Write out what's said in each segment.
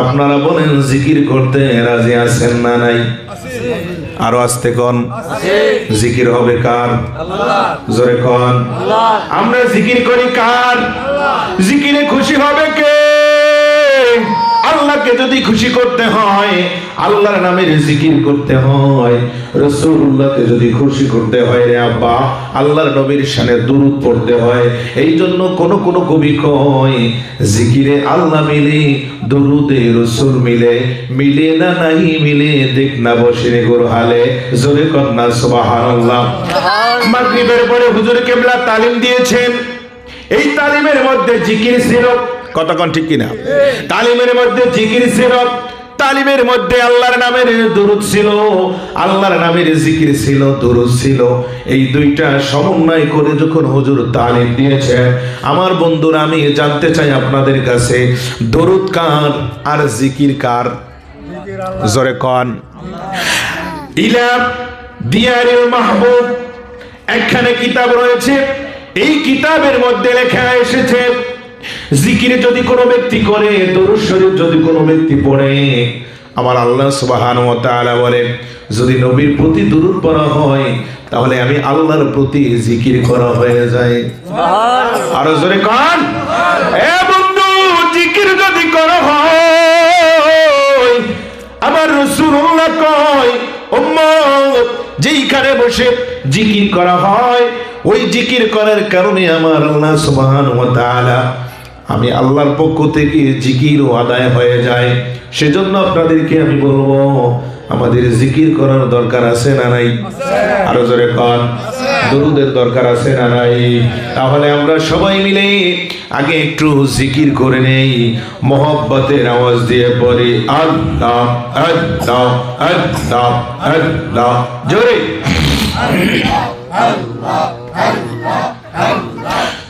আপনারা বলেন, জিকির করতে রাজি আছেন না নাই? আরও আসতে কন। জিকির হবে কার? জোরে কন। আমরা জিকির করি কার? জিকিরে খুশি হবে কে? আল্লাহকে যদি খুশি করতে হয় আল্লাহর নামের জিকির করতে হয় রসুল্লাহকে যদি খুশি করতে হয় রে আব্বা আল্লাহর নবীর শানে দুরুদ পড়তে হয় এই জন্য কোন কোন কবি কয় জিকিরে আল্লাহ মিলে দরুদে রসুল মিলে মিলে না নাই মিলে দেখ না বসে রে গোর হালে জোরে কন্যা সুবহানাল্লাহ। মাগরিবের পরে হুজুর কেবলা তালিম দিয়েছেন। এই তালিমের মধ্যে জিকির ছিল কতক্ষণ ঠিক কিনা? তালিমের মধ্যে জিকির ছিল, তালিমের মধ্যে আল্লাহর নামের দুরুদ ছিল, আল্লাহর নামের জিকির ছিল, দুরুদ ছিল। এই দুইটা সমন্বয় করে যখন হুজুর তালিম দিয়েছেন আমার বন্ধুরা, আমি জানতে চাই আপনাদের কাছে, দরুদ কার আর জিকির কার? জোরে কন। ইলা দিয়ারিল মাহবুব, একখানে কিতাব রয়েছে, এই কিতাবের মধ্যে লেখা এসেছে জিকিরে যদি কোনো ব্যক্তি করে দরুদ শরীফ যদি কোনো ব্যক্তি পড়ে আমার আল্লাহ সুবহানাহু ওয়া তাআলা বলে যদি নবীর প্রতি দরুদ পড়া হয় তাহলে আমি আল্লাহর প্রতি জিকির করা হয়ে যায়। আরও জোরে কান। এ বন্ধু জিকির যদি করা হয় আমার রাসূলুল্লাহ কয় উম্মত যেইখানে বসে জিকির করা হয় ওই জিকির করার কারণে আমার আল্লাহ সুবহানাহু ওয়া তাআলা আমি আল্লাহর পক্ষ থেকে জিকির ও আদায় হয়ে যায়। সেজন্য আপনাদেরকে আমি বলব, আমাদের জিকির করার দরকার আছে না নাই? আরও জোরে কন। দরুদের দরকার আছে না নাই? তাহলে আমরা সবাই মিলে আগে একটু জিকির করে নেই। মোহব্বতের আওয়াজ দিয়ে পড়ি, আল্লাহ আল্লাহ আল্লাহ আল্লাহ। জোরে।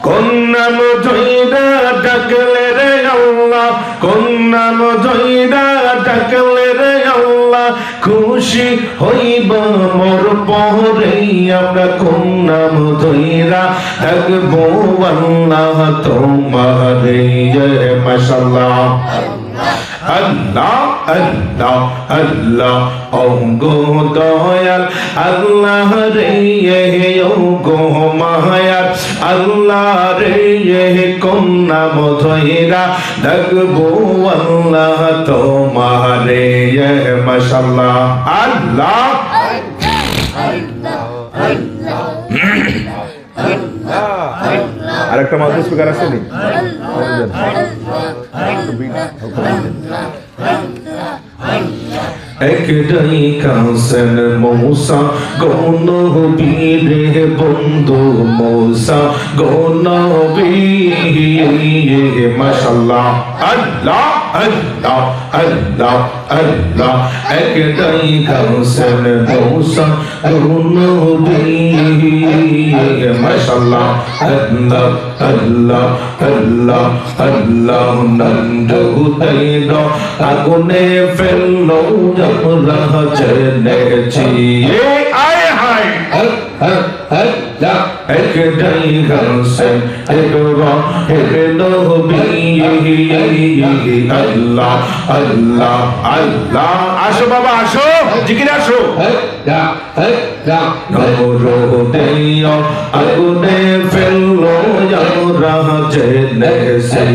কোন নাম জয়দা ডাকলে রে আল্লাহ কোন নাম জয়দা ডাকলে রে আল্লাহ, খুশি হইব মোর পরে আমরা কোন নাম ডাকবো আল্লাহ তোমারে, মাশাআল্লাহ। আল্লাহ আল্লাহ আল্লাহ অঙ্গো দয়াল। আল্লাহ রে অঙ্গো মায়াল আল্লাহ রে কন্যা মধুরা দেখব আল্লাহ তোমারে মাশাল্লাহ আল্লাহ। আরেকটা মাউথ স্পিকার আছে নি? একটাই কাসেন মৌসা গৌন বীরে বন্ধু মৌসা গৌন বীরে মাশাল্লাহ। আল্লাহ আল্লাহ আল্লাহ আল্লাহ মৌসা গৌন বীরে মাশাল্লাহ আল্লাহ আল্লাহ আল্লাহ আল্লাহ নন্দু তৈল আগুনে ফেলল আমরা জেনেছি আয় হায় একটাই গাছেন এগোরা হেলো আল্লাহ আল্লাহ আল্লাহ আসো বাবা আসো জিকির আসো নরদেয় আগুনে ফেলল আমরা জেনেছি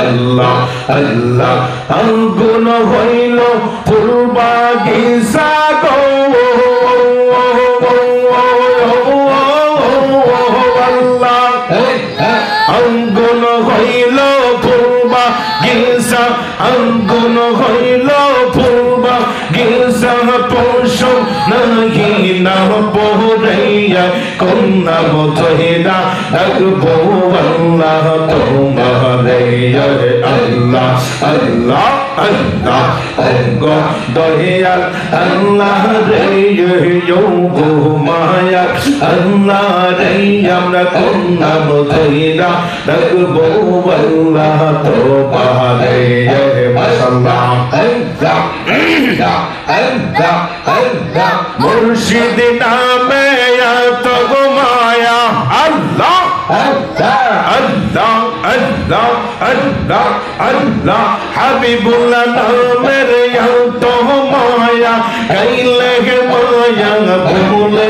আল্লাহ আল্লাহ আগুন হইল ফুলবাগিসা গো কন্যা মতহিনা ডাকবো আল্লাহ তোমারে আল্লাহ আল্লাহ আল্লাহ অঙ্গ দয়াল আল্লাহ রে যোগ মায়া আল্লাহ রে আমরা কন্যা মধুরা রাখব আল্লাহ তো পাহাড়ে মাসাল্লাহ মুর্শিদ নামে এত গো মায়া আল্লাহ আল্লাহ আল্লাহ আল্লাহ আল্লাহ হাবিবুল্লাহ নামের এত মায়া গাইলে মায়া ভুলে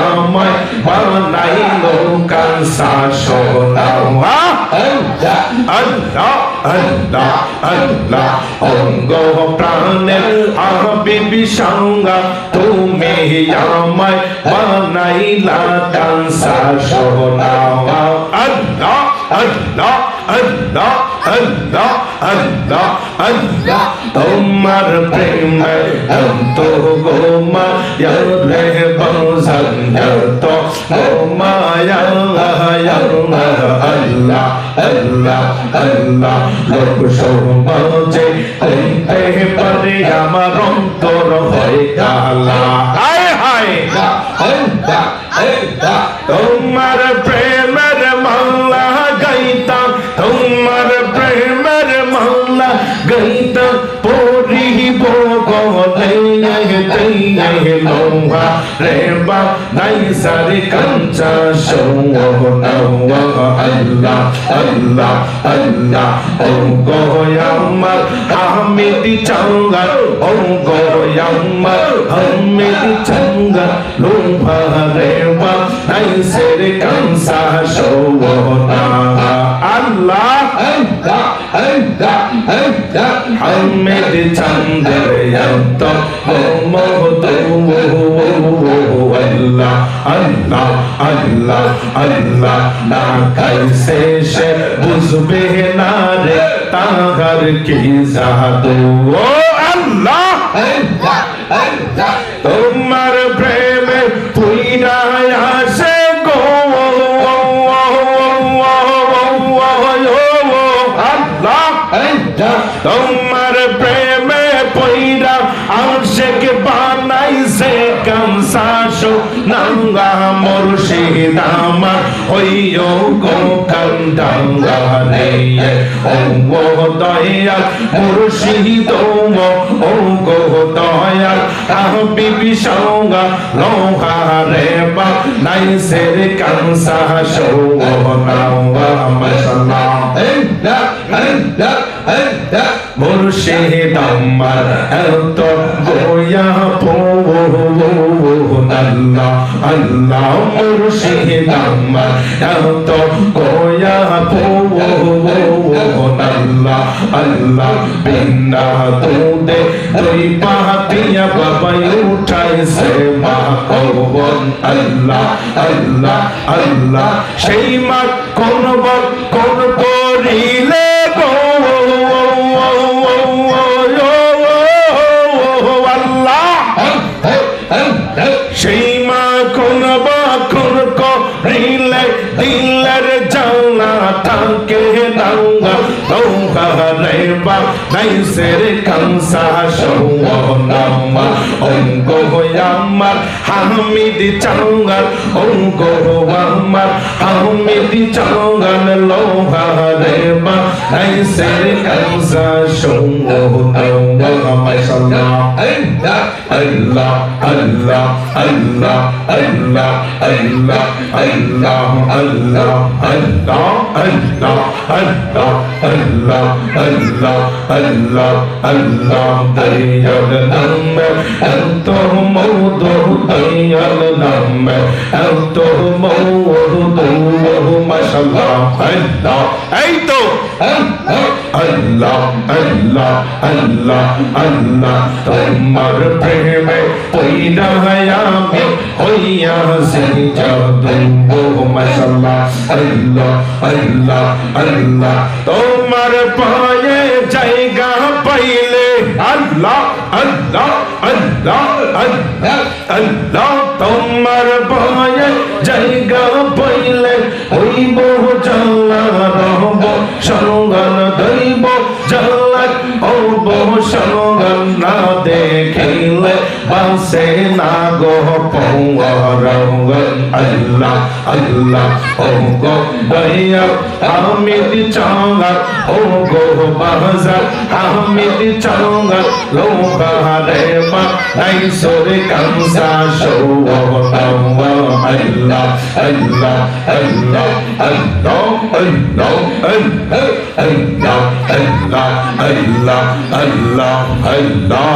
আমায় বানাইলো কাঁসা সোনাওয়া আল্লাহ আল্লাহ আল্লাহ অঙ্গ প্রাণের হাবিবি সঙ্গা তুমি আমায় বানাইলা কানসা সোনাওয়া আল্লাহ আল্লাহ আল্লাহ আল্লাহ আল্লাহ আল্লাহ, তোমার প্রেমে এত গোমা রে বসন্ত গোমায়া আল্লাহ আল্লাহ আল্লাহ আল্লাহ লোক সমাজে কইতে পারে আমার অন্তর হয় কালা إليه نوى ربا ليس لكنت شوه نوى الله الله الله أوغو يامر حميدي چنگر أوغو يامر حميدي چنگر لومبا ربا ليس لكنت شوه نوى الله হামিদ চন্দ্রয়ন্ত মোহতো আল্লাহ আল্লাহ আল্লাহ আল্লাহ না কাইসে সে বুঝবে না রে তাহার কি জাদু ও আল্লাহ তোমার প্রেমে পুইরা আসে গো তোমার প্রেমে পইরা আশেক বানাইছে কামসাসো নাঙ্গা মুর্শিদ আমার, হইও গো কান্দাঙ্গা রে ও গো দয়া মুর্শিদ, ও গো দয়া হাবিবি সঙ্গা লোহা রে বা নাইছে রে কামসাসো নাঙ্গা মাশাআল্লাহ মুর্শিদ আমার এত গোয়া পো আল্লাহ আল্লাহ মুর্শিদ আমার এত আল্লাহ আল্লাহ বিনা দুধে দুই পাহাতিয়া বাবাই উঠাইছে মা কবন আল্লাহ আল্লাহ আল্লাহ সেই মা কোন কোন করিলে গো জানা থাকে নাঙ্গা নৌকা রে বা নাইসের কাংসা সৌনামা অঙ্গ আমার, হামিদ চাঙ্গাল, অঙ্গ আমার, হামিদ চাঙ্গাল, লোহা রে বা নাইসের কাংসা সৌনামা মাশাআল্লাহ। আল্লাহ আল্লাহ আল্লাহ আল্লাহ আল্লাহ আল্লাহ আল্লাহ আল্লাহ। Allah, Allah, Allah, Allah, Allah, Allah, Dayyal Nam, Antor Mawdur, Dayyal Nam, Antor Mawdur, Mashallah, Allah, Aito, Allah, আল্লাহ আল্লাহ আল্লাহ আল্লাহ, তোমার প্রেমে পইরা আমি, হইয়া সে জাদু মাশাআল্লাহ আল্লাহ আল্লাহ আল্লাহ, তোমার পায়ে জায়গা পাইলে আল্লাহ আল্লাহ আল্লাহ আল্লাহ আল্লাহ, তোমার পায়ে জায়গা পাইলে আল্লাহ আল্লাহ ও গো দয়াল হামিদ চাঙ্গার ও গো বাজার হামিদ চাঙ্গার লোকারে মা নাই সরে কামসা শো আল্লাহ আল্লাহ আল্লাহ আল্লাহ আল্লাহ আল্লাহ আল্লাহ আল্লাহ আল্লাহ আল্লাহ আল্লাহ